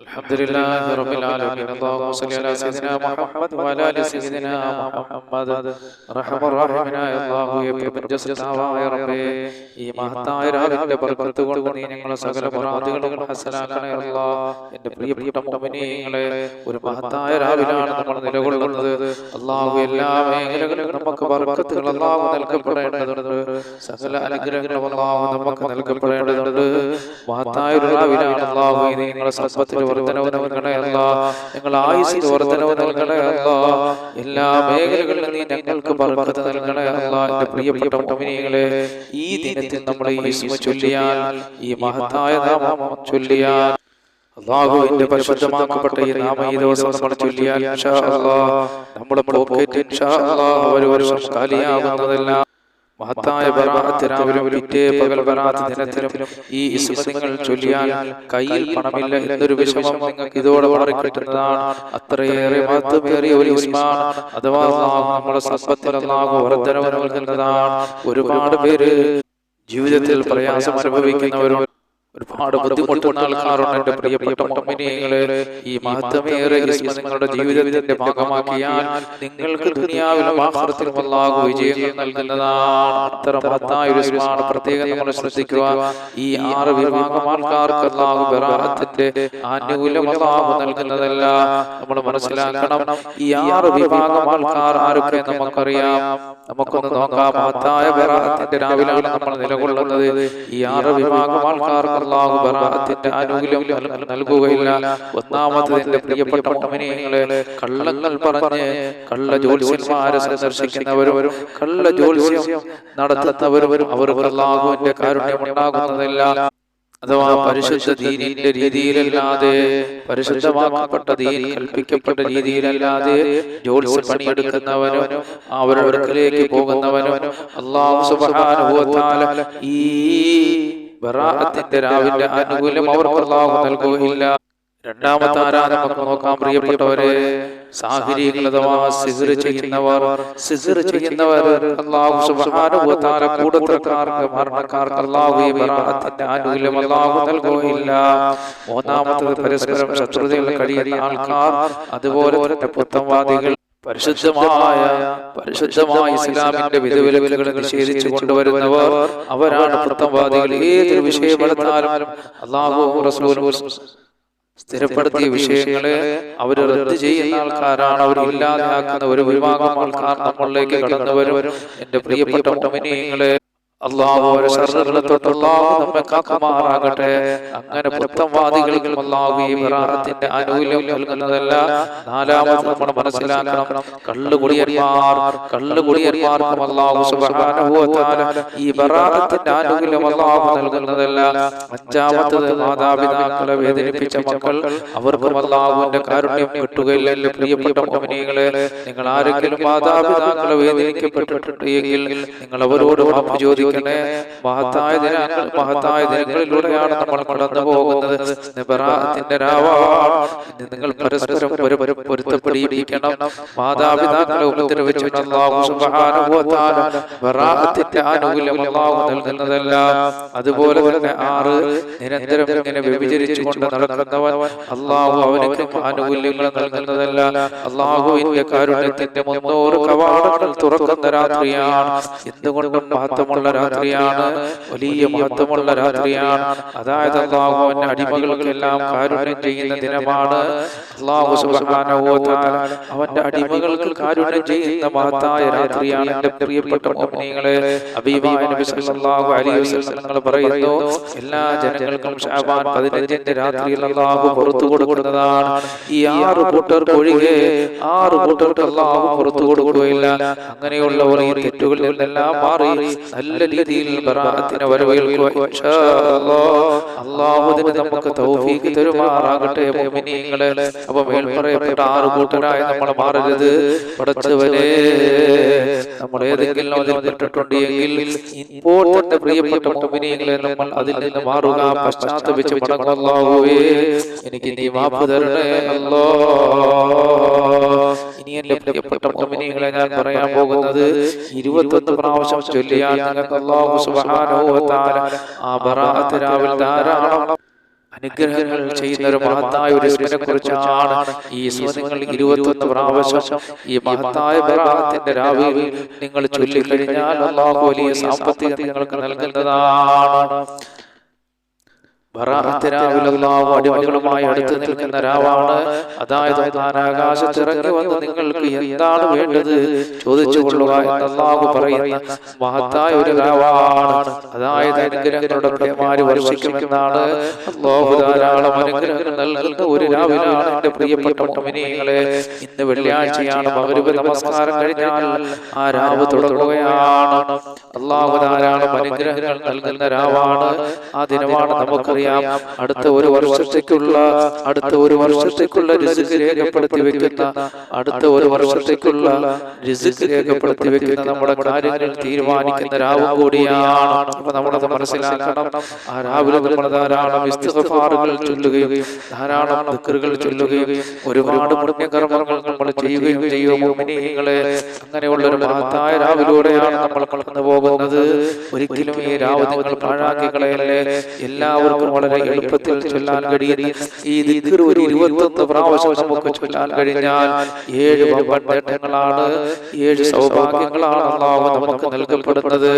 الحمد لله رب العالمين اللهم صل على سيدنا محمد وعلى ال سيدنا محمد റഹ്മ റഹീമിനായ അല്ലാഹുവേ പ്രപഞ്ചസൃഷ്ടാവായ റബ്ബേ ഈ മഹത്തായ രാവിലെ ബർക്കത്ത് കൊണ്ട് നീ ഞങ്ങളെ സകല മുറാദുകളും ഹസനാക്കണേ അല്ലാഹ് എൻ്റെ പ്രിയപ്പെട്ട മുഅ്മിനീങ്ങളെ ഒരു മഹത്തായ രാവിലാണ് നമ്മൾ നിലകൊള്ളുന്നത് അല്ലാഹു എല്ലാ മേഖലകളിലും നമുക്ക് ബർക്കത്തുകൾ അല്ലാഹു നൽകപ്പെടേണ്ടതുണ്ട് സകല അനുഗ്രഹങ്ങളും അല്ലാഹു നമുക്ക് നൽകപ്പെടേണ്ടതുണ്ട് മഹത്തായ ഒരു രാവിലാണ് അല്ലാഹു നീ നിങ്ങളെ സമ്പത്തിന് വർധനവ് നൽകണേ അല്ലാഹ് നിങ്ങൾ ആയുസ്സിന് വർധനവ് നൽകണേ എല്ലാ മേഖലകളിലും നീ ഞങ്ങൾക്ക് നൽകണേ പ്രിയപ്പെട്ട മുഅ്മിനീങ്ങളെ ഈ ദിനത്തിൽ നമ്മൾ ചൊല്ലിയാൽ ഈ മഹത്തായ നാമം ചൊല്ലിയാൽ അള്ളാഹുവിന്റെ പരിശുദ്ധമാക്കപ്പെട്ട ഈ നാമം ഈ ദിവസം നമ്മൾ ചൊല്ലിയാൽ ഇൻഷാ അല്ലാഹ് നമ്മുടെ പോക്കറ്റ് ഇൻഷാ അല്ലാഹ് ഒരു വർഷം കാലിയാകുന്നതല്ല മഹത്തായ ബറാഅത്ത് രാവിലും പിറ്റേ പകൽ ബറാഅത്ത് ദിനത്തിലും ഈ ഇസ്മ നിങ്ങൾ ചൊല്ലിയാൽ കയ്യിൽ പണമില്ല എന്നൊരു വിഷമം നിങ്ങൾക്ക് ഇതോടെ വളരെ കിട്ടുന്നതാണ് അത്രയേറെ മഹത്വമേറിയ ഒരു ഇസ്മാണ് അഥവാ നമ്മുടെ സമ്പത്തിൽ അല്ലാഹു വർദ്ധനവ് നൽകുന്നതാണ്. ഒരുപാട് പേര് ജീവിതത്തിൽ പ്രയാസം അനുഭവിക്കുന്നവരും ഒരുപാട് ബുദ്ധിമുട്ടുന്ന ആൾക്കാരുണ്ട് എന്റെ പ്രിയപ്പെട്ട മുഅ്മിനീങ്ങളെ ഈ മാധ്യമേറെ നിങ്ങളുടെ ജീവിതത്തിന്റെ ഭാഗമാക്കിയാൽ നിങ്ങൾക്ക് ദുനിയാവിലും ആഖിറത്തിലും അല്ലാഹു വിജയങ്ങൾ നൽകുന്നതാണ് അത്ര മഹത്തായ ഒരു സ്മാണ് പ്രത്യേകം നമ്മൾ ശ്രദ്ധിക്കുക. ഈ ആറ് വിഭാഗം ആൾക്കാർക്ക് അല്ലാഹു ബറാഅത്തിന്റെ ആനുകൂല്യം അല്ലാഹു നൽകുന്നതല്ല. നമ്മൾ മനസ്സിലാക്കണം. ഈ ആറ് വിഭാഗം ആൾക്കാർ ആരൊക്കെ നമുക്കറിയാം? നമുക്കൊന്ന് നോക്കാം. മഹത്തായ ബറാഅത്തിന്റെ രാവിലാണ് നമ്മൾ നിലകൊള്ളുന്നത്. ഈ ആറ് വിഭാഗം ആൾക്കാർക്ക് അള്ളാഹു ബറാഅത്തിന്റെ ആനുകൂല്യം നൽ- നൽകുകയില്ല. ഒന്നാമത്തതിന്റെ പ്രിയപ്പെട്ട മുഅ്മിനീങ്ങളെ കള്ളങ്ങൾ പറഞ്ഞ് കള്ള ജ്യോത്സ്യന്മാരെ സന്ദർശിക്കുന്നവരും കള്ള ജ്യോത്സ്യം നടത്തുന്നവരും അവർ അള്ളാഹുവിന്റെ കാരുണ്യം ഉണ്ടാകുന്നതല്ല അഥവാ പരിശുദ്ധ ദീനിന്റെ രീതിയിലല്ലാതെ പരിശുദ്ധമാക്കപ്പെട്ട ദീൻ കൽപ്പിക്കപ്പെട്ട രീതിയിലല്ലാതെ ജോലി പണിയെടുക്കുന്നവനും അവരവർക്കിലേക്ക് പോകുന്നവനും അള്ളാഹു സുബ്ഹാനഹു വ തആല ഈ ബറാഅത്തിന്റെ രാവിന്റെ അനുകൂലം അവർക്ക് അള്ളാഹു നൽകുകയില്ല. രണ്ടാമത്തെ ആരാധന നമുക്ക് നോക്കാം പ്രിയപ്പെട്ടവരെ സാഹിരികൾ അഥവാ സിഹിർ ചെയ്യുന്നവർ സിഹിർ ചെയ്യുന്നവർ അല്ലാഹു സുബ്ഹാനഹു വ തആല കൂടത്രക്കാർക്ക് മരണക്കാർക്ക് ആനുകൂല്യം നൽകുകയില്ല. മൂന്നാമത്തത് പരസ്പരം ശത്രുതയിൽ കഴിയുന്ന ആൾക്കാർ അതുപോലെ തന്നെ പുത്തംവാദികൾ പരിശുദ്ധമായ പരിശുദ്ധമായ ഇസ്ലാമിന്റെ വിധവിലകൾ നിഷേധിച്ചു കൊണ്ടുവരുന്നവർ അവരാണ് പുത്തംവാദികൾ ഏതൊരു വിഷയമെടുത്താലും അള്ളാഹു റസൂലും സ്ഥിരപ്പെടുത്തിയ വിഷയങ്ങളെ അവർ റദ്ദ് ചെയ്യുന്ന ആൾക്കാരാണ്. അവർ ഇല്ലാതെയാക്കുന്ന ഒരു വിഭാഗം ആൾക്കാർ നമ്മളിലേക്ക് കടന്നു വരും എന്റെ പ്രിയപ്പെട്ട മുഅ്മിനീങ്ങളെ അള്ളാഹു നമ്മെ കാക്കുമാറാകട്ടെ. അങ്ങനെ പുത്തംവാദികൾക്കും അള്ളാഹു ഈ ബറാഅത്തിന്റെ ആനുകൂല്യം നൽകുന്നതല്ല. നാലാമത് നമ്മൾ മനസ്സിലാക്കണം. കള്ളുകുടിയന്മാർ കള്ളുകുടിയന്മാർക്കും അള്ളാഹു സുബ്ഹാനഹു വ തആല ഈ ബറാഅത്തിന്റെ ആനുകൂല്യം അള്ളാഹു നൽകുന്നതല്ല. അഞ്ചാമത്തത് മാതാപിതാക്കളെ വേദനിപ്പിച്ച മക്കൾ അവർക്കും അള്ളാഹുവിന്റെ കാരുണ്യം കിട്ടുകയില്ല എന്റെ പ്രിയപ്പെട്ട മുഅ്മിനീങ്ങളെ നിങ്ങൾ ആരെങ്കിലും മാതാപിതാക്കളെ വേദനിക്കപ്പെട്ടിട്ടുണ്ടെങ്കിൽ നിങ്ങൾ അവരോട് മാപ്പ് ചോദിക്കണേ മഹത്തായ ദിനങ്ങൾ മഹത്തായ ദിനങ്ങളിലൂടെയാണ് നമ്മൾ കടന്നു പോകുന്നത് ബറാഅത്തിന്റെ രാവാണ്. നിങ്ങൾ പരസ്പരം ഒരു പൊരുത്തപ്പെടിയിരിക്കണം. മാതാപിതാക്കളെ ബറാഅത്തിന്റെ ആനുകൂല്യം അല്ലാഹു നൽകുന്നതല്ല. അതുപോലെ തന്നെ ആറ് നിരന്തരം ഇങ്ങനെ വ്യഭിചരിച്ചുകൊണ്ട് നടക്കുന്നവൻ അള്ളാഹു അവനക്ക് ആനുകൂല്യങ്ങൾ നൽകുന്നതല്ല. അള്ളാഹുവിന്റെ കാരുണ്യത്തിന്റെ മുന്നൂറ് കവാടങ്ങൾ തുറക്കുന്ന രാത്രിയാണ്. എന്തുകൊണ്ടും മഹത്വമുള്ള രാത്രിയാണ്. വലിയ മഹത്വമുള്ള രാത്രിയാണ്. അതായത് അള്ളാഹുവിന്റെ അടിമകൾക്കെല്ലാം കാരുണ്യം ചെയ്യുന്ന ദിനമാണ് അള്ളാഹു അവന്റെ അടിമകൾക്ക് കാരുണ്യം ചെയ്യുന്ന മഹത്തായ രാത്രിയാണ് എന്റെ പ്രിയപ്പെട്ട മോഹിനികളെ വസല്ലം പറയുന്നു എല്ലാ ജനങ്ങൾക്കും ഷാബാൻ പതിനഞ്ചിന്റെ രാത്രിയിൽ അള്ളാഹു പുറത്തു കൊടുക്കുന്നതാണ്. ഈ ആറ് കൂട്ടർക്ക് ഒഴികെ ആറ് കൂട്ടർക്ക് അള്ളാഹു പുറത്തു കൊടുക്കുകയില്ല. അങ്ങനെയുള്ളവർ ഈ തെറ്റുകളിൽ നിന്നെല്ലാം മാറി നല്ല രീതിയിൽ ബറാഅത്തിനെ വരവേൽക്കുക ഇൻഷാ അല്ലാഹ്. ഇതിന് നമുക്ക് തൗഫീഖ് തരുമാറാകട്ടെ മുഅ്മിനീങ്ങളെ. അപ്പോൾ മേൽപ്പറയപ്പെട്ട ആറ് കൂട്ടരായി നമ്മൾ മാറരുത് പടച്ചവനെ നമ്മൾ ഏതെങ്കിലും അതിൽ പെട്ടിട്ടുണ്ടെങ്കിൽ ഇപ്പോൾ തന്നെ പ്രിയപ്പെട്ട മുഅ്മിനീങ്ങളെ നമ്മൾ അതിൽ നിന്ന് മാറുക പശ്ചാത്തപിച്ച് അല്ലാഹുവേ എനിക്ക് നീ മാപ്പ് തരണേ അല്ലോ. ഇനി എന്റെ പ്രിയപ്പെട്ട മുഅ്മിനീങ്ങളെ ഞാൻ പറയാൻ പോകുന്നത് ഇരുപത്തൊന്ന് പ്രാവശ്യം ചൊല്ലിയാൽ നിങ്ങൾക്ക് അല്ലാഹു സുബ്ഹാനഹു വ തആല ആ ബറാഅത്ത് രാവിൽ ധാരാളം അനുഗ്രഹങ്ങൾ ചെയ്യുന്ന ഒരു മഹത്തായ ഒരു ഇസ്മിനെ കുറിച്ചാണ് ഈ ഇസ്മ നിങ്ങൾ ഇരുപത്തൊന്ന് പ്രാവശ്യം ഈ മഹത്തായ ബറാത്തിന്റെ രാവിലെ നിങ്ങൾ ചൊല്ലിക്കഴിഞ്ഞാൽ അള്ളാഹു വലിയ സാമ്പത്തികം നിങ്ങൾക്ക് നൽകുന്നതാണ് അടിമകളുമായി അടുത്ത് നിൽക്കുന്ന രാവാണ് അതായത് താൻ ആകാശത്തിറങ്ങി വന്ന് നിങ്ങൾക്ക് എന്താണ് വേണ്ടത്? ചോദിച്ചു കൊള്ളുക പറയുന്ന മഹത്തായ ഒരു രാവാണ്. അതായത് അനുഗ്രഹങ്ങളുടെ പ്രിയമാര് വർഷിക്കുമെന്നാണ് അല്ലാഹു ധാരാളം അനുഗ്രഹങ്ങൾ നൽകുന്ന ഒരു രാവിലാണ് എന്റെ പ്രിയപ്പെട്ട മുഅ്മിനീങ്ങളെ ഇന്ന് വെള്ളിയാഴ്ചയാണ് മഗ്രിബ് നമസ്കാരം കഴിഞ്ഞാൽ ആ രാവ് തുടങ്ങുകയാണ്. അല്ലാഹു ധാരാളം അനുഗ്രഹങ്ങൾ നൽകുന്ന രാവാണ്. ആ ദിനമാണ് നമുക്കറിയാം അടുത്ത ഒരു വർഷത്തേക്കുള്ള അടുത്ത ഒരു വർഷത്തേക്കുള്ള റിസ്ക് രേഖപ്പെടുത്തി വെക്കുന്ന അടുത്ത ഒരു വർഷത്തേക്കുള്ള റിസ്ക് രേഖപ്പെടുത്തി വെക്കുന്ന നമ്മുടെ കാര്യങ്ങൾ തീരുമാനിക്കുന്ന രാവും കൂടിയാണ്. അപ്പൊ നമ്മളത് മനസ്സിലാക്കണം. ആ രാവിലെ നമ്മൾ ധാരാളം ഇസ്തിഗ്ഫാറുകൾ ചൊല്ലുകയും ധാരാളം ദിക്റുകൾ ചൊല്ലുകയും ഒരുപാട് പുണ്യകർമ്മങ്ങൾ നമ്മൾ ചെയ്യുകയും ചെയ്യും. അങ്ങനെയുള്ള ഒരു മഹത്തായ രാവിലൂടെയാണ് നമ്മൾ കടന്നു പോകുന്നത് ഒരിക്കലും ഈ രാവ് നിങ്ങൾ പാഴാക്കി കളയല്ലേ എല്ലാവർക്കും വളരെ എളുപ്പത്തിൽ ചൊല്ലാൻ കഴിയുന്ന ഈ ദിക്ർ ഒരു ഇരുപത്തൊന്ന് പ്രാവശ്യം നമുക്ക് ചൊല്ലാൻ കഴിഞ്ഞാൽ ഏഴ് നേട്ടങ്ങളാണ് ഏഴ് സൗഭാഗ്യങ്ങളാണ് അള്ളാഹു നമുക്ക് നൽകപ്പെടുന്നത്.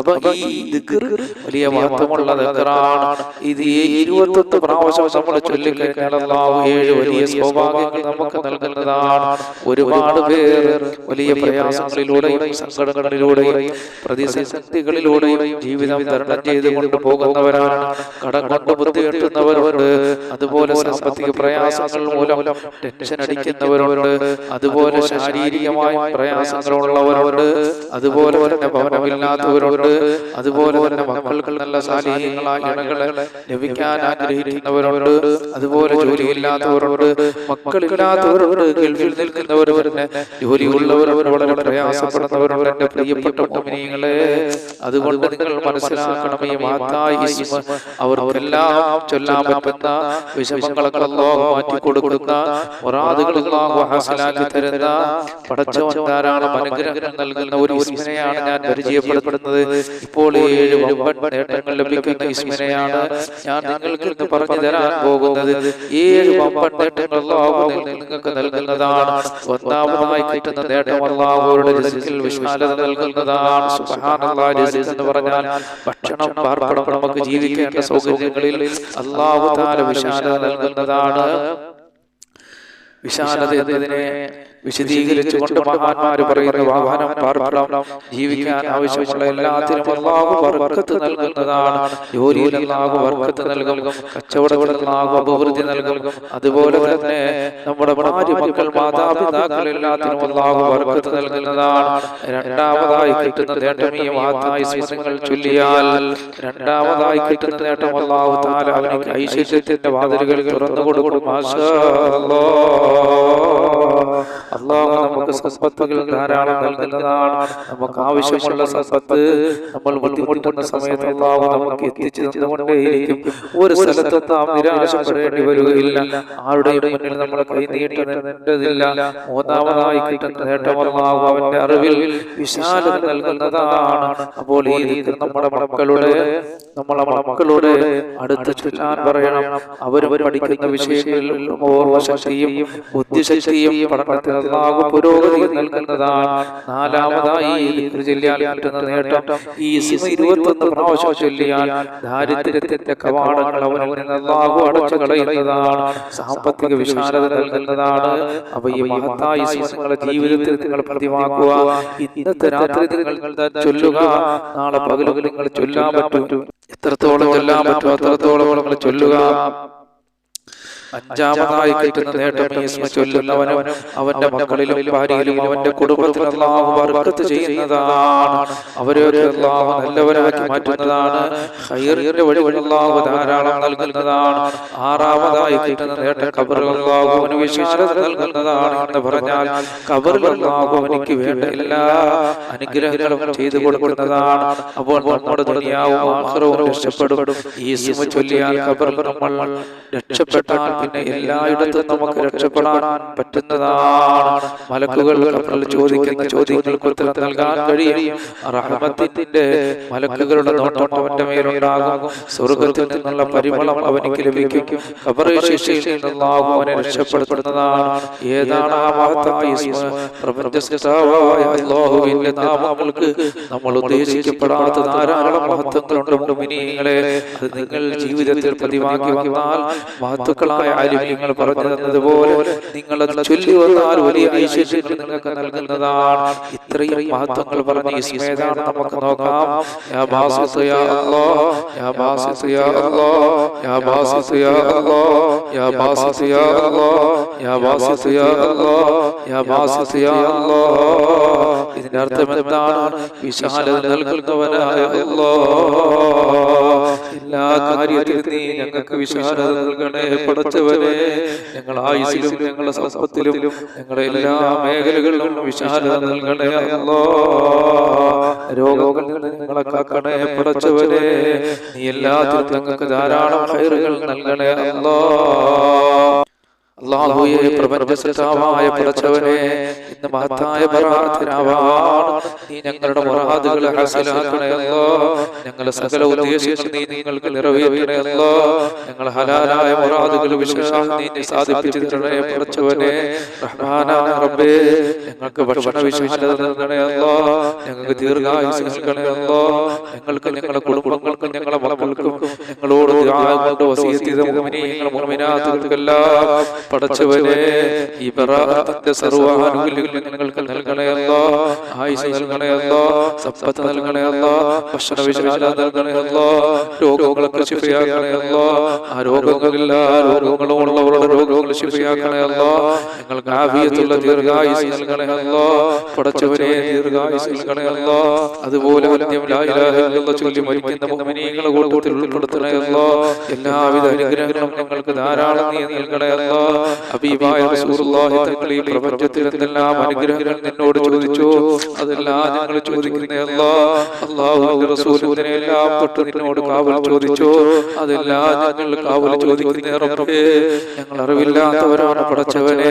അപ്പൊ ഈ ദിക്കർ വലിയ മഹത്വമുള്ള ദിക്കറാണ്. ഇത് ഇരുപത്തൊന്ന് പ്രാവശ്യം നമ്മൾ ചൊല്ലിക്കഴിഞ്ഞാൽ അള്ളാഹു ഏഴ് വലിയ സൗഭാഗ്യങ്ങൾ നമുക്ക് നൽകുന്നതാണ്. ഒരുപാട് പേർ വലിയ പ്രയാസങ്ങളിലൂടെയും സങ്കടങ്ങളിലൂടെയും പ്രതിസന്ധികളിലൂടെയും ജീവിതം തരണം ചെയ്തുകൊണ്ട് പോകുന്നവരാണ് കടം കൊണ്ട് ബുദ്ധി കിട്ടുന്നവരുണ്ട്. അതുപോലെ സാമ്പത്തിക പ്രയാസങ്ങൾ മൂലം ടെൻഷൻ അടിക്കുന്നവരുണ്ട്. അതുപോലെ ശാരീരികമായ പ്രയാസങ്ങളുള്ളവരുണ്ട് അതുപോലെ തന്നെ ഭവനമില്ലാത്തവരുണ്ട്. അതുപോലെ തന്നെ മക്കൾക്ക് നല്ല സാലിഹ്യങ്ങളായ ഇണകളെ ലഭിക്കാൻ ആഗ്രഹിക്കുന്നവരുണ്ട്. അതുപോലെ ജോലിയില്ലാത്തവരുണ്ട്. മക്കളില്ലാത്തവരുണ്ട് ഗൾഫിൽ നിൽക്കുന്നവരുണ്ട് ജോലിയുള്ളവരവർ വളരെ പ്രയാസപ്പെടുന്നവരോട് എന്റെ പ്രിയപ്പെട്ട അതുകൊണ്ട് നിങ്ങൾ മനസ്സിലാക്കണം ഈ മാതായി തരുന്ന അനുഗ്രഹങ്ങൾ നൽകുന്ന ഒരു ഞാൻ പരിചയപ്പെടുത്തുന്നത്. ഇപ്പോൾ ഏഴ് വമ്പൻ നേട്ടങ്ങൾ ലഭിക്കുന്ന ഇസ്മിനെയാണ് ഞാൻ നിങ്ങൾക്ക് പറഞ്ഞു തരാൻ പോകുന്നത്. ഏഴ് വമ്പൻ നേട്ടങ്ങൾ നിങ്ങൾക്ക് നൽകുന്നതാണ്. ഒന്നാമതായി കിട്ടുന്ന നേട്ടം വിശാലത നൽകുന്നതാണ്. എന്ന് പറഞ്ഞാൽ ഭക്ഷണം നമുക്ക് ജീവിക്കേണ്ട സൗകര്യങ്ങളിൽ അള്ളാഹു താല വിശാലത നൽകുന്നതാണ് വിശാലത എന്നതിനെ വിശദീകരിച്ചുകൊണ്ട് മഹാന്മാര് പറയുന്ന വാഹനം പാർപ്പിടം. ജീവിക്കാൻ ആവശ്യമുള്ള എല്ലാത്തിനും അള്ളാഹു വർക്കത്ത് നൽകുന്നതാണ്. ജോലിയിൽ അള്ളാഹു വർക്കത്ത് നൽകും. കച്ചവടങ്ങളിൽ അള്ളാഹു അഭിവൃദ്ധി നൽകും. അതുപോലെ തന്നെ നമ്മുടെ ഭാര്യ മക്കൾ മാതാപിതാക്കൾ എല്ലാത്തിനും അള്ളാഹു വർക്കത്ത് നൽകുന്നതാണ്. രണ്ടാമതായി കിട്ടുന്ന നേട്ടം ഈ മഹത്തായ സ്മൃതികൾ ചൊല്ലിയാൽ രണ്ടാമതായി കിട്ടുന്ന നേട്ടം അള്ളാഹു താല അവനിക്ക് ഐശ്വര്യത്തിന്റെ വാതിലുകൾ തുറന്നു കൊടുക്കും. മാഷാ അള്ളാഹു നമുക്ക് സമ്പത്തുകൾ ധാരാളം നൽകുന്നതാണ്. നമുക്ക് ആവശ്യമുള്ള സമ്പത്ത് നമ്മൾ ബുദ്ധിമുട്ടുന്ന സമയത്ത് അള്ളാഹു നമുക്ക് എത്തിച്ചു തന്നുകൊണ്ടേയിരിക്കും ഒരു സ്ഥലത്ത് നാം നിരാശപ്പെടേണ്ടി വരികയില്ല. ആരുടെയും മുന്നിൽ നമ്മൾ കൈ നീട്ടേണ്ടതില്ല മൂന്നാമതായി കിട്ടുന്ന നേട്ടം അള്ളാഹു അവന്റെ അറിവിൽ വിശാലത നൽകുന്നതാണ്. അപ്പോൾ ഈ രീതിയിൽ നമ്മുടെ മക്കളുടെ നമ്മളെ മക്കളുടെ അടുത്ത് ചൊല്ലാൻ പറയണം. അവർ പഠിക്കുന്ന വിഷയങ്ങളിൽ ഓർവശക്തിയും ബുദ്ധിശക്തിയും പഠനത്തിൽ അള്ളാഹു പുരോഗതി നൽകുന്നതാണ്. നാലാമതായി ചൊല്ലിയാൽ കിട്ടുന്ന നേട്ടം. ഈ ഇരുപത്തൊന്ന് പ്രാവശ്യം ചൊല്ലിയാൽ ദാരിദ്ര്യത്തിന്റെ കവാടങ്ങൾ അവനിൽ നിന്ന് അടച്ചു കളയുന്നതാണ്. സാമ്പത്തിക വിശാലത നൽകുന്നതാണ്. അപ്പൊ ഈ മഹത്തായ നിങ്ങളുടെ ജീവിതത്തിൽ നിങ്ങൾ പ്രതിമാക്കുക ഇന്നത്തെ രാത്രി നിങ്ങൾ ചൊല്ലുക. നാളെ പകലുകൾ നിങ്ങൾ ചൊല്ലാൻ പറ്റും. എത്രത്തോളം ചൊല്ലാൻ പറ്റും. അത്രത്തോളം നിങ്ങൾ ചൊല്ലുക. അഞ്ചാമതായി കിട്ടുന്ന നേട്ടം യേശു ചൊല്ലുന്നവനും അവന്റെ മക്കളിലും ഭാര്യയിലും അവന്റെ കുടുംബത്തിലും അള്ളാഹു ബർക്കത്ത് ചെയ്യുന്നതാണ്. അവരൊക്കെ അള്ളാഹു നല്ലവരാക്കി മാറ്റുന്നതാണ് ഹൈറിന്റെ വഴി വഴി അള്ളാഹു ധാരാളം നൽകുന്നതാണ്. ആറാമതായി കിട്ടുന്ന നേട്ടം കബറിൽ അള്ളാഹു അവന് വിശാലത നൽകുന്നതാണ് എന്ന് പറഞ്ഞാൽ കബറിൽ അള്ളാഹു അവനിക്ക് വേണ്ട എല്ലാ അനുഗ്രഹങ്ങളും ചെയ്തു കൊടുക്കുന്നതാണ്. അപ്പോൾ നമ്മുടെ ദുനിയാവും ആഹ്റവും രക്ഷപ്പെടും. ഈ സിമ ചൊല്ലിയാൽ കബർ നമ്മൾ രക്ഷപ്പെട്ടാൽ പിന്നെ എല്ലായിടത്തും നമുക്ക് രക്ഷപ്പെടാൻ പറ്റുന്നതാണ്. മലക്കുകൾ ചോദിക്കുന്ന ചോദ്യങ്ങൾക്ക് ഉത്തരം നൽകാൻ കഴിയും. റഹ്മത്തിന്റെ മലക്കുകളുടെ നോട്ടം അവന്റെ മേലുണ്ടാകും. സ്വർഗത്തിൽ നിന്നുള്ള പരിമളം അവനിക്ക് ലഭിക്കും. ശിക്ഷയിൽ നിന്നല്ലാഹു അവനെ രക്ഷപ്പെടുത്തുന്നതാണ്. ഏതാണ് ആ മഹത്തായ നാമങ്ങൾക്ക് നമ്മൾ ഉദ്ദേശിക്കപ്പെടാത്ത ധാരാളം മഹത്വങ്ങളുണ്ട് മുഅ്മിനീങ്ങളെ അത് നിങ്ങൾ ജീവിതത്തിൽ പതിവാക്കി വന്നാൽ മഹത്തുക്കളായ ആലിമ്യങ്ങൾ പറഞ്ഞു തന്നതുപോലെ നിങ്ങൾ ചൊല്ലി വന്നാൽ വലിയ ഐശ്വര്യങ്ങൾ നിങ്ങൾക്ക് നൽകുന്നതാണ്. ഇത്രയും മഹത്വങ്ങൾ പറഞ്ഞ ഇസ്മേതാണ് നമുക്ക് നോക്കാം. യാ ബാസിത്ത് യാ അല്ലാഹ് യാ ബാസിത്ത് യാ അല്ലാഹ് യാ ബാസിത്ത് യാ അല്ലാഹ് യാ ബാസിത്ത് യാ അല്ലാഹ് യാ ബാസിത്ത് യാ അല്ലാഹ് യാ ബാസിത്ത് യാ അല്ലാഹ് ഇതിന്റെ അർത്ഥം എന്താണ് വിശാലത നൽകുന്നവനായ എല്ലാ കാര്യത്തിലും നീ ഞങ്ങൾക്ക് വിശാലത നൽകണേ പടച്ചവനെ. ഞങ്ങൾ ആയുസിലും ഞങ്ങളുടെ സമ്പത്തിലും ഞങ്ങളുടെ എല്ലാ മേഖലകളിലും വിശാലത നൽകണേ അല്ലോ. രോഗങ്ങളിൽ നിന്ന് ഞങ്ങളെ കാക്കണേ പടച്ചവനെ. നീ എല്ലാത്തിലും ഞങ്ങൾക്ക് ധാരാളം ഹൈറുകൾ നൽകണേ അല്ലോ. അള്ളാഹുയെ പ്രപഞ്ച സൃഷ്ടാവായ പടച്ചവനെ ഇന്ന് മഹത്തായ പരാധനാവാണ് നീ ഞങ്ങളുടെ മുറാദുകളെ ഹാസിലാക്കണയല്ലോ ഞങ്ങളുടെ സകല ഉദ്ദേശങ്ങൾ നീ നിങ്ങൾക്ക് നിറവേറ്റണയല്ലോ ഞങ്ങൾ ഹലാലായ മുറാദുകൾ വിശേഷം നീ സാധിപ്പിച്ചു തരണേ പടച്ചവനെ റഹ്മാനായ റബ്ബേ. ഞങ്ങൾക്ക് ഭക്ഷണ നൽകണയല്ലോ ഞങ്ങൾക്ക് ദീർഘായുസ് നൽകണയല്ലോ ഞങ്ങൾക്ക് ഞങ്ങളുടെ കുടുംബങ്ങൾക്കും പടച്ചവനെ ഈ ബറാഅത്തിന്റെ സർവാനുകൂല്യങ്ങൾ ഞങ്ങൾക്ക് നൽകണയല്ലോ ആയുസ് നൽകണയല്ലോ സമ്പത്ത് നൽകണയല്ലോ ഭക്ഷണ വിശാല നൽകണയല്ലോ രോഗങ്ങളൊക്കെ ശിഫയാക്കണയല്ലോ ആ രോഗങ്ങളില്ല രോഗങ്ങളുള്ളവരുടെ രോഗങ്ങൾ ശിഫയാക്കണയല്ലോ ഞങ്ങൾക്ക് ആവിയത്തുള്ള ദീർഘായുസ് നൽകണയല്ലോ പടച്ചവനെ ദീർഘായുസ് നൽകണയല്ലോ അതുപോലെ ചൊല്ലി മരിക്കുന്ന മുഅ്മിനീങ്ങളെ കൂട്ടത്തിൽ ഉൾപ്പെടുത്തണയല്ലോ എല്ലാവിധ അനുഗ്രഹങ്ങളും ഞങ്ങൾക്ക് ധാരാളം നീ നൽകണയല്ലോ തങ്ങൾ ഈ പ്രപഞ്ചത്തിൽ എന്തെല്ലാം അനുഗ്രഹങ്ങൾ നിന്നോട് ചോദിച്ചു അതെല്ലാം ഞങ്ങൾ ചോദിക്കുന്നതല്ല അള്ളാഹു റസൂലിനെ എല്ലാം തൊട്ട് നിന്നോട് കാവൽ ചോദിച്ചു അതെല്ലാം ഞങ്ങൾ കാവൽ ചോദിക്കുന്ന റബ്ബേ. ഞങ്ങൾ അറിവില്ലാത്തവരാണ് പടച്ചവനെ.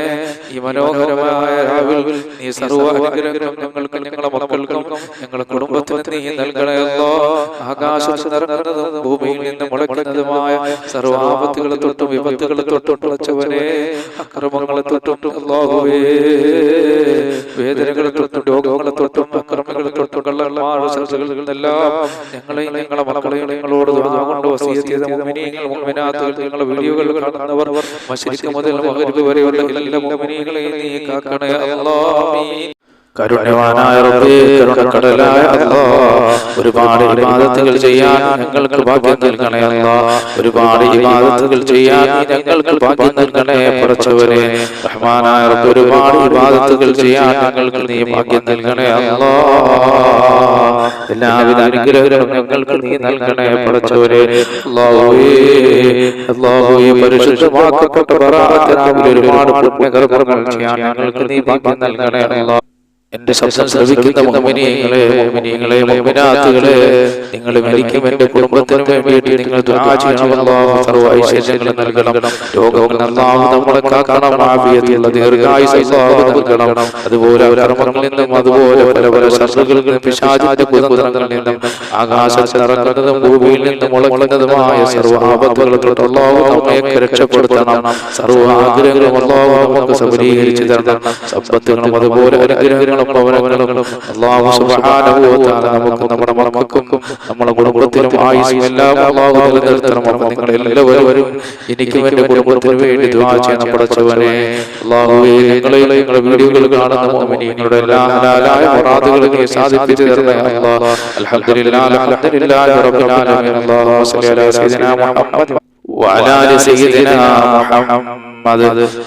ഈ മനോഹരമായ രാവിൽ നീ സർവ അനുഗ്രഹങ്ങളും ഞങ്ങൾക്ക് ഞങ്ങളുടെ മക്കൾക്കും ഞങ്ങളുടെ കുടുംബത്തിന് നീ നൽകണമല്ലോ ആകാശത്ത് നിറങ്ങുന്നതും ഭൂമിയിൽ നിന്ന് മുളയ്ക്കുന്നതുമായ സർവാപത്തുകളെ തൊട്ടും വിപത്തുകളെ തൊട്ടും പടച്ചവനെ. അക്രമങ്ങളെ തൊട്ടും അല്ലാഹുവേ വേദനകളെ തൊട്ടും രോഗങ്ങളെ തൊട്ടും അക്രമങ്ങളെ തൊട്ടും ശത്രുക്കളിൽ ഞങ്ങളെയും ഞങ്ങളെ മക്കളെയും നിങ്ങളോട് കൊണ്ട് നിങ്ങളുടെ വീഡിയോകൾ കാണുന്നവർ മുതൽ വരെയുള്ള എല്ലാ നീ കാക്കണേ ഒരുപാട് ഇബാദത്തുകൾ ചെയ്യാൻ ഞങ്ങൾക്ക് ഭാഗ്യം നൽകണേ ഒരുപാട് ഇബാദത്തുകൾ ചെയ്യാൻ ഞങ്ങൾക്ക് ഭാഗ്യം നൽകണേ പറച്ചവരെ റഹ്മാനായ റബ്ബ് ഒരുപാട് ഇബാദത്തുകൾ ചെയ്യാൻ ഞങ്ങൾക്ക് നീ ഭാഗ്യം നൽകണേ അല്ലാഹ് എല്ലാവിധ അനുഗ്രഹങ്ങളും ഞങ്ങൾക്ക് നീ നൽകണേ പറച്ചവരെ പരിശുദ്ധമാക്കപ്പെട്ട ബറാഅത്തിനാവിൽ ഒരുപാട് പുണ്യകർമ്മങ്ങൾ ചെയ്യാൻ ഞങ്ങൾക്ക് നീ ഭാഗ്യം നൽകണേ അല്ലാഹ് എന്റെ ശബ്ദം ശ്രവിക്കുന്ന മുനിയങ്ങളെ മുനിയങ്ങളെ മുഅ്മിനാത്തുകളെ നിങ്ങൾ എനിക്കും എന്റെ കുടുംബത്തിനും വേണ്ടി നിങ്ങൾ ഐശ്വര്യങ്ങളും നൽകണം രോഗം അല്ലാഹു നമ്മളെ കാക്കണം ദീർഘായുസ് നൽകണം അതുപോലെ കർമ്മങ്ങളിൽ നിന്നും അതുപോലെ പല പല ശത്രുക്കളിൽ നിന്നും പിശാചിന്റെ കുതന്ത്രങ്ങളിൽ നിന്നും ആകാശത്തിൽ ഇറങ്ങുന്നതും ഭൂമിയിൽ നിന്നും സർവ ആപത്തുകളെ നമ്മയൊക്കെ രക്ഷപ്പെടുത്തണം സർവ ആഗ്രഹങ്ങളും അല്ലാഹു നമുക്ക് സബലീകരിച്ചു തരണം സമ്പത്തുകളും അതുപോലെ അനുഗ്രഹങ്ങളും ഭവനങ്ങളും അല്ലാഹു സുബ്ഹാനഹു വ തആല നമുക്ക് നമ്മുടെ മക്കൾക്കും നമ്മുടെ കുടുംബത്തിനും ആയുസ്സും എല്ലാം അല്ലാഹു നിലനിർത്തണം അപ്പോൾ നിങ്ങൾ എല്ലാവരും എനിക്കും എന്റെ കുടുംബത്തിനും വേണ്ടി ദുആ ചെയ്യണം പടച്ചവനെ അല്ലാഹുവേ ഞങ്ങളെ നിങ്ങളുടെ വീഡിയോകൾ കാണുന്ന മുഅ്മിനീങ്ങളുടെ എല്ലാ ഹലാലായ മുറാദുകളും നീ സാധിപ്പിച്ചു തരണേ അല്ലാഹ് അൽഹംദുലില്ലാഹ് അൽഹംദുലില്ലാഹി റബ്ബിൽ ആലമീൻ അല്ലാഹു സ്വല്ലി അലാ സയ്യിദിനാ മുഹമ്മദ് وعلى ال سيدنا محمد محمد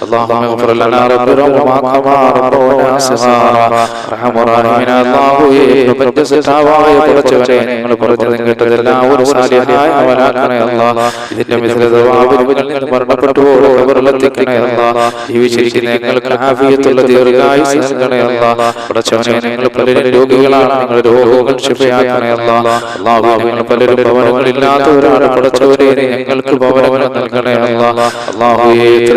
اللهم اغفر لنا رب ربما كما ربنا صغارا رحم الراحمين الله പ്രപഞ്ചസത്താവായ കുറച്ചവനെ നിങ്ങൾ പറഞ്ഞതും കേട്ടതെല്ലാം ഒരു സാലിഹായ അവനാക്കണേ അല്ല ഇതിന്റെ മിശ്രിതവാവിൽ നിന്ന് മരണപ്പെട്ടു കബറിലെത്തിക്കണേ അല്ല ജീവിച്ചിരിക്കുന്ന ഞങ്ങൾക്ക് ആഫിയത്തുള്ള ദീർഘായുസ് നൽകണേ അല്ല പടച്ചവനെ നിങ്ങൾ പലരും രോഗികളാണ് നിങ്ങൾ രോഗങ്ങൾ ശിഫയാക്കണേ അല്ല അള്ളാഹു നിങ്ങൾ പലരും ഭവനങ്ങളില്ലാത്തവരാണ് പടച്ചവരെ ഞങ്ങൾക്ക് ഭവനങ്ങൾ നൽകണേ അല്ല അള്ളാഹു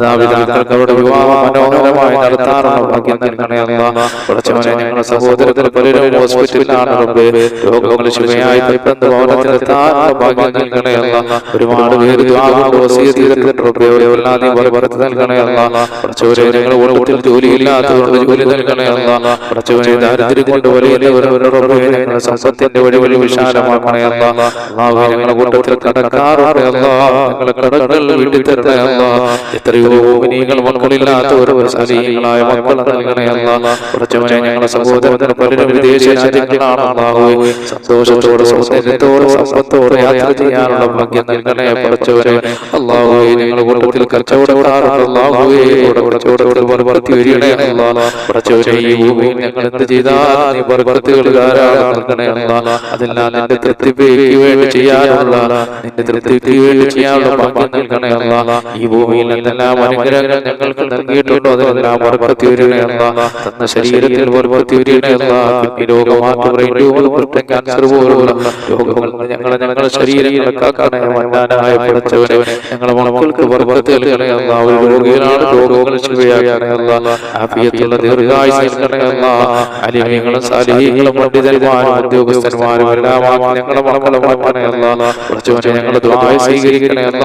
മാതാപിതാക്കൾക്ക് അവരുടെ വിവാഹം മനോഹരമായി നടത്താറുള്ള ഒരുപാട് പേര് സമ്പത്തിന്റെ വഴി വഴി വിശാലമാക്കണേ കൂട്ടത്തിൽ കടക്കാറുണ്ട് എത്രയോ യാത്ര ഭാഗ്യം നൽകണേ. കുറച്ചവരെ അള്ളാഹുവേ ഞങ്ങളുടെ അതെല്ലാം നിന്റെ വേണ്ടി ചെയ്യാനുള്ള വേണ്ടി ഭാഗ്യം ഈ ഭൂമിയിൽ എന്തെല്ലാം അനുഗ്രഹങ്ങൾ ഞങ്ങൾക്ക് നൽകിയിട്ടുണ്ടോ അതെല്ലാം വർക്കത്തി വരികയല്ല തന്ന ശരീരത്തിൽ രോഗം ക്യാൻസർ പോലുള്ള രോഗങ്ങൾ ഞങ്ങളെ ഞങ്ങളുടെ ശരീരങ്ങളെ കാക്കണേ മന്നാനായ പഠിച്ചവനെ ഞങ്ങളെ ഒരു രോഗികളാണ് രോഗങ്ങൾ ആഫിയത്തുള്ള ദീർഘായുസ് നൽകണയല്ല അലിമീങ്ങളും സാലിഹീങ്ങളും പണ്ഡിതന്മാരും ഉദ്യോഗസ്ഥന്മാരും എല്ലാം ഞങ്ങളുടെ മക്കളെ ഞങ്ങളുടെ ദ്വായ സ്വീകരിക്കണയല്ല